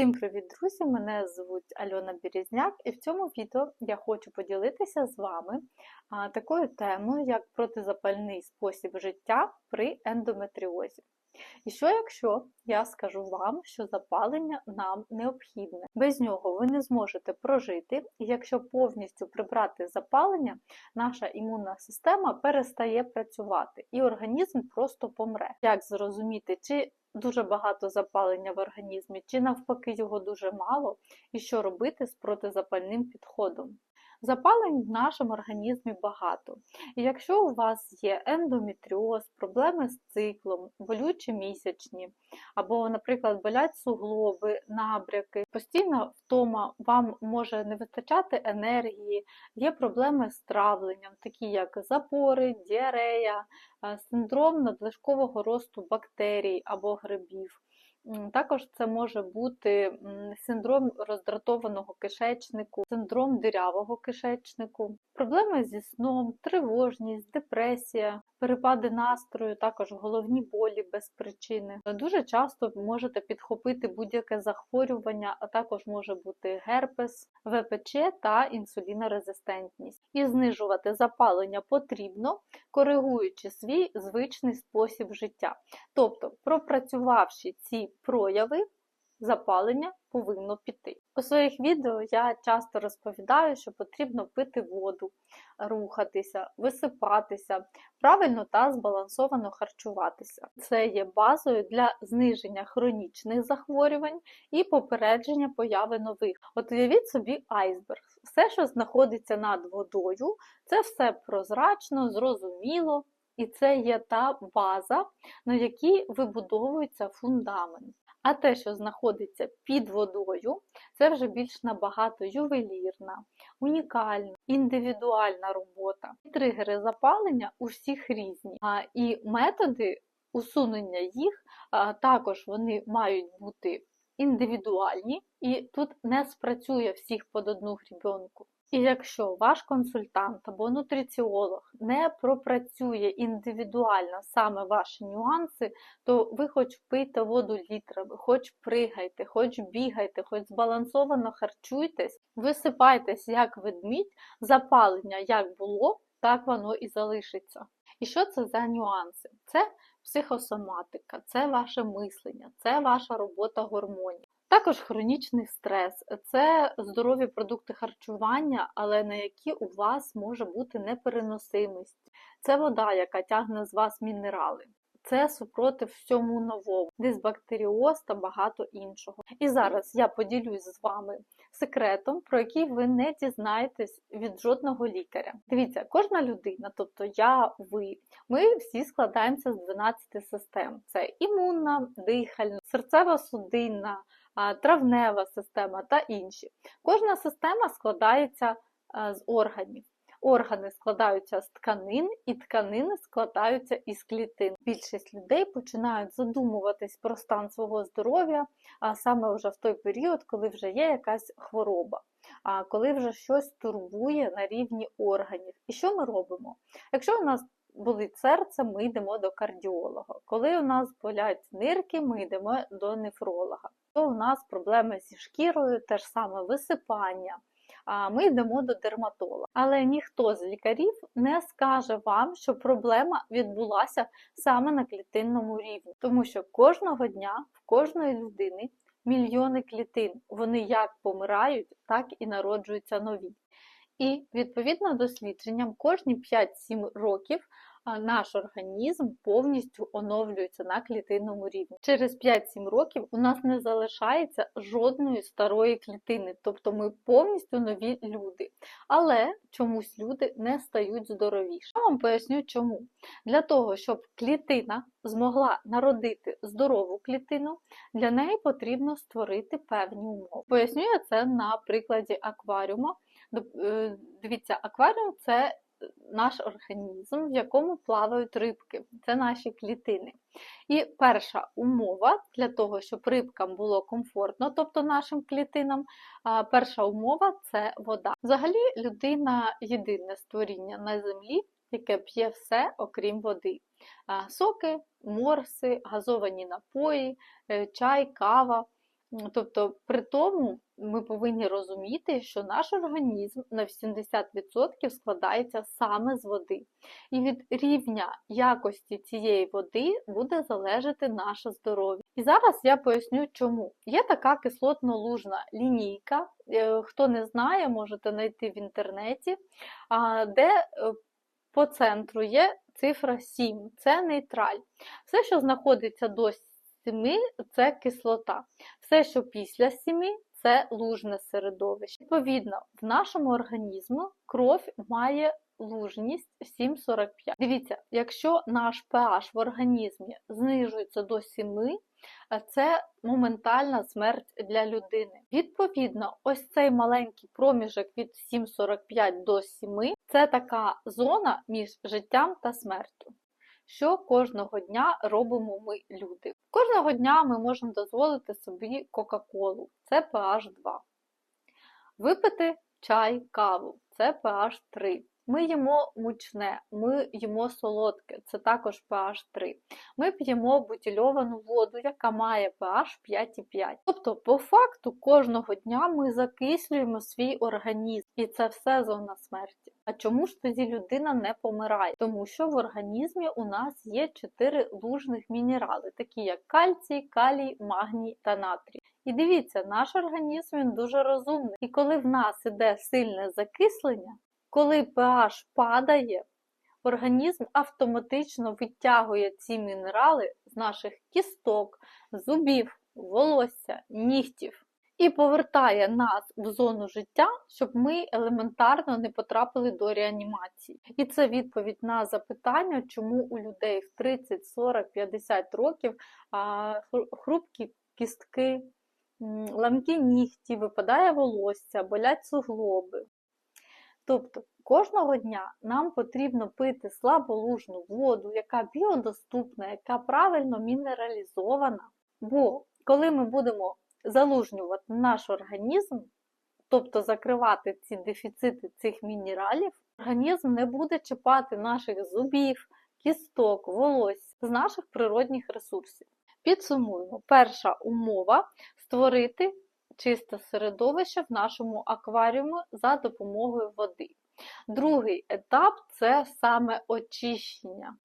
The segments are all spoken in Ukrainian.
Всім привіт, друзі! Мене звуть Альона Березняк, і в цьому відео я хочу поділитися з вами такою темою, як протизапальний спосіб життя при ендометріозі. І що якщо я скажу вам, що запалення нам необхідне? Без нього ви не зможете прожити, і якщо повністю прибрати запалення, наша імунна система перестає працювати і організм просто помре. Як зрозуміти, чи дуже багато запалення в організмі, чи навпаки його дуже мало, і що робити з протизапальним підходом? Запалень в нашому організмі багато. І якщо у вас є ендометріоз, проблеми з циклом, болючі місячні, або, наприклад, болять суглоби, набряки, постійна втома, вам може не вистачати енергії, є проблеми з травленням, такі як запори, діарея, е, синдром надлишкового росту бактерій або грибів. Також це може бути синдром роздратованого кишечнику, синдром дирявого кишечнику, проблеми зі сном, тривожність, депресія, перепади настрою, також головні болі без причини. Дуже часто можете підхопити будь-яке захворювання, а також може бути герпес, ВПЧ та інсулінорезистентність. І знижувати запалення потрібно, коригуючи свій звичний спосіб життя. Тобто, пропрацювавши ці прояви, запалення повинно піти. У своїх відео я часто розповідаю, що потрібно пити воду, рухатися, висипатися, правильно та збалансовано харчуватися. Це є базою для зниження хронічних захворювань і попередження появи нових. От уявіть собі айсберг. Все, що знаходиться над водою, це все прозрачно, зрозуміло. І це є та база, на якій вибудовується фундамент. А те, що знаходиться під водою, це вже більш набагато ювелірна, унікальна, індивідуальна робота. Тригери запалення у всіх різні. А, І методи усунення їх також вони мають бути індивідуальні, і тут не спрацює всіх під одну грібенку. І якщо ваш консультант або нутриціолог не пропрацює індивідуально саме ваші нюанси, то ви хоч пийте воду літрами, хоч пригайте, хоч бігайте, хоч збалансовано харчуйтесь, висипайтесь як ведмідь, запалення як було, так воно і залишиться. І що це за нюанси? Це психосоматика, це ваше мислення, це ваша робота гормонів. Також хронічний стрес це здорові продукти харчування, але на які у вас може бути непереносимість. Це вода, яка тягне з вас мінерали. Це супротив всьому новому, дисбактеріоз та багато іншого. І зараз я поділюсь з вами секретом, про який ви не дізнаєтесь від жодного лікаря. Дивіться, кожна людина, тобто я, ви, ми всі складаємося з 12 систем: це імунна, дихальна, серцево-судинна травнева система та інші. Кожна система складається з органів. Органи складаються з тканин, і тканини складаються із клітин. Більшість людей починають задумуватись про стан свого здоров'я, а саме вже в той період, коли вже є якась хвороба, а коли вже щось турбує на рівні органів. І що ми робимо? Якщо у нас болить серце, ми йдемо до кардіолога. Коли у нас болять нирки, ми йдемо до нефролога. То у нас проблеми зі шкірою, те ж саме висипання. Ми йдемо до дерматолога. Але ніхто з лікарів не скаже вам, що проблема відбулася саме на клітинному рівні, тому що кожного дня в кожної людини мільйони клітин. Вони як помирають, так і народжуються нові. І відповідно дослідженням кожні 5-7 років наш організм повністю оновлюється на клітинному рівні. Через 5-7 років у нас не залишається жодної старої клітини, тобто ми повністю нові люди. Але чомусь люди не стають здоровіше. Я вам поясню чому. Для того, щоб клітина змогла народити здорову клітину, для неї потрібно створити певні умови. Поясню я це на прикладі акваріума. Е, дивіться, акваріум це наш організм, в якому плавають рибки. Це наші клітини. І перша умова для того, щоб рибкам було комфортно, тобто нашим клітинам, перша умова це вода. Взагалі, людина єдине створіння на землі, яке п'є все, окрім води. Соки, морси, газовані напої, е, чай, кава. Тобто, при тому ми повинні розуміти, що наш організм на 80% складається саме з води. І від рівня якості цієї води буде залежати наше здоров'я. І зараз я поясню, чому. Є така кислотно-лужна лінійка. е, Хто не знає, можете знайти в інтернеті, де е, по центру є цифра 7, це нейтраль. Все, що знаходиться до 7, це кислота. Все, що після 7, це лужне середовище. Відповідно, в нашому організмі кров має лужність 7,45. Дивіться, якщо наш pH в організмі знижується до 7, це моментальна смерть для людини. Відповідно, ось цей маленький проміжок від 7,45 до 7 це така зона між життям та смертю. Що кожного дня робимо ми, люди? Кожного дня ми можемо дозволити собі Кока-Колу, це pH 2. Випити чай, каву, це pH 3. Ми їмо мучне, ми їмо солодке, це також pH 3. Ми п'ємо бутильовану воду, яка має pH 5,5. Тобто, по факту, кожного дня ми закислюємо свій організм, і це все зона смерті. А чому ж тоді людина не помирає? Тому що в організмі у нас є 4 лужних мінерали, такі як кальцій, калій, магній та натрій. І дивіться, наш організм він дуже розумний. І коли в нас іде сильне закислення, коли pH падає, організм автоматично витягує ці мінерали з наших кісток, зубів, волосся, нігтів і повертає нас в зону життя, щоб ми елементарно не потрапили до реанімації. І це відповідь на запитання, чому у людей в 30, 40, 50 років хрупкі кістки, ламкі нігті, випадає волосся, болять суглоби. Тобто кожного дня нам потрібно пити слаболужну воду, яка біодоступна, яка правильно мінералізована. Бо коли ми будемо залужнювати наш організм, тобто закривати ці дефіцити цих мінералів, організм не буде чіпати наших зубів, кісток, волосся з наших природних ресурсів. Підсумуємо, перша умова створити чисте середовище в нашому акваріумі за допомогою води. Другий етап це саме очищення.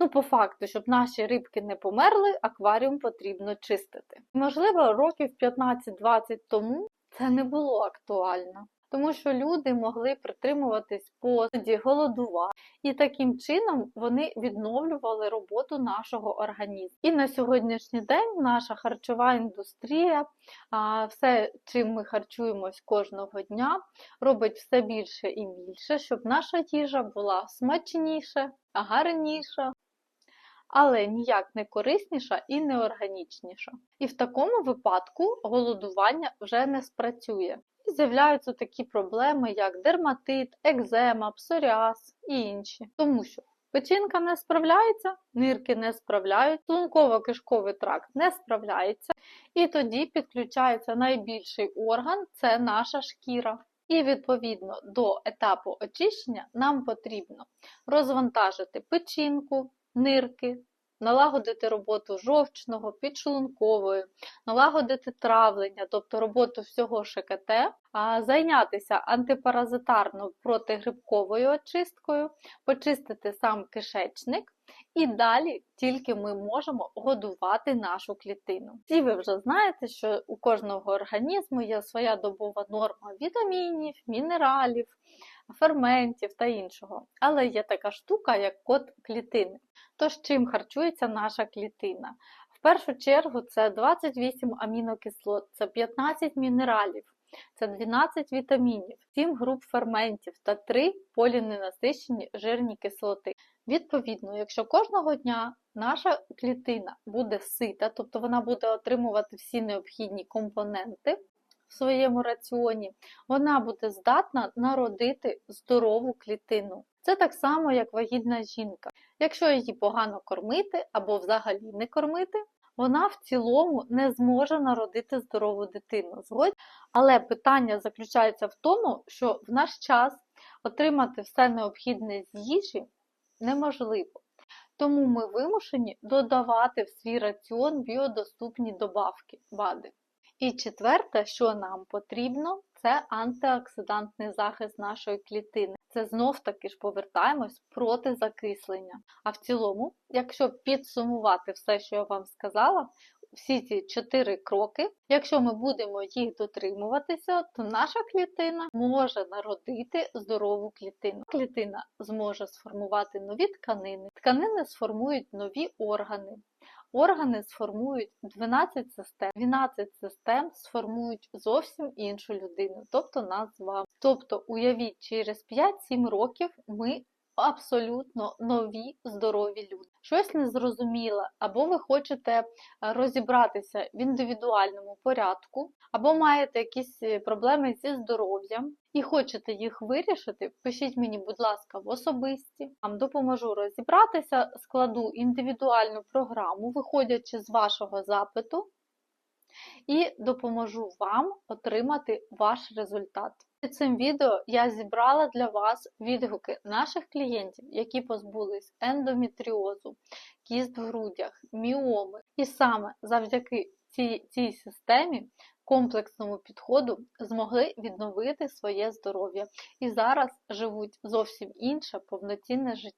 Ну, по факту, щоб наші рибки не померли, акваріум потрібно чистити. Можливо, років 15-20 тому це не було актуально, тому що люди могли притримуватись посуді, голодувати, і таким чином вони відновлювали роботу нашого організму. І на сьогоднішній день наша харчова індустрія, все, чим ми харчуємось кожного дня, робить все більше і більше, щоб наша їжа була смачніша, гарніша але ніяк не корисніша і не органічніша. І в такому випадку голодування вже не спрацює. І з'являються такі проблеми, як дерматит, екзема, псоріаз і інші. Тому що печінка не справляється, нирки не справляють, шлунково-кишковий тракт не справляється, і тоді підключається найбільший орган це наша шкіра. І відповідно до етапу очищення нам потрібно розвантажити печінку, нирки, налагодити роботу жовчного, підшлункової, налагодити травлення, тобто роботу всього ШКТ, зайнятися антипаразитарно протигрибковою очисткою, почистити сам кишечник. І далі тільки ми можемо годувати нашу клітину. Всі ви вже знаєте, що у кожного організму є своя добова норма вітамінів, мінералів, ферментів та іншого. Але є така штука, як код клітини. Тож, чим харчується наша клітина? В першу чергу це 28 амінокислот, це 15 мінералів, це 12 вітамінів, 7 груп ферментів та 3 поліненасичені жирні кислоти. Відповідно, якщо кожного дня наша клітина буде сита, тобто вона буде отримувати всі необхідні компоненти, в своєму раціоні, вона буде здатна народити здорову клітину. Це так само, як вагітна жінка. Якщо її погано кормити або взагалі не кормити, вона в цілому не зможе народити здорову дитину. Згодь? Але питання заключається в тому, що в наш час отримати все необхідне з їжі неможливо. Тому ми вимушені додавати в свій раціон біодоступні добавки БАДи. І четверте, що нам потрібно, це антиоксидантний захист нашої клітини. Це знов таки ж повертаємось проти закислення. А в цілому, якщо підсумувати все, що я вам сказала, всі ці чотири кроки, якщо ми будемо їх дотримуватися, то наша клітина може народити здорову клітину. Клітина зможе сформувати нові тканини, тканини сформують нові органи. Органи сформують 12 систем, 12 систем сформують зовсім іншу людину, тобто нас з вами. Тобто, уявіть, через 5-7 років ми абсолютно нові здорові люди. Щось незрозуміле, або ви хочете е, розібратися в індивідуальному порядку, або маєте якісь е, проблеми зі здоров'ям і хочете їх вирішити, пишіть мені, будь ласка, в особисті. Вам допоможу розібратися, складу індивідуальну програму, виходячи з вашого запиту, і допоможу вам отримати ваш результат. Під цим відео я зібрала для вас відгуки наших клієнтів, які позбулись ендометріозу, кіст в грудях, міоми. І саме завдяки цій, цій системі, комплексному підходу, змогли відновити своє здоров'я і зараз живуть зовсім інше повноцінне життя.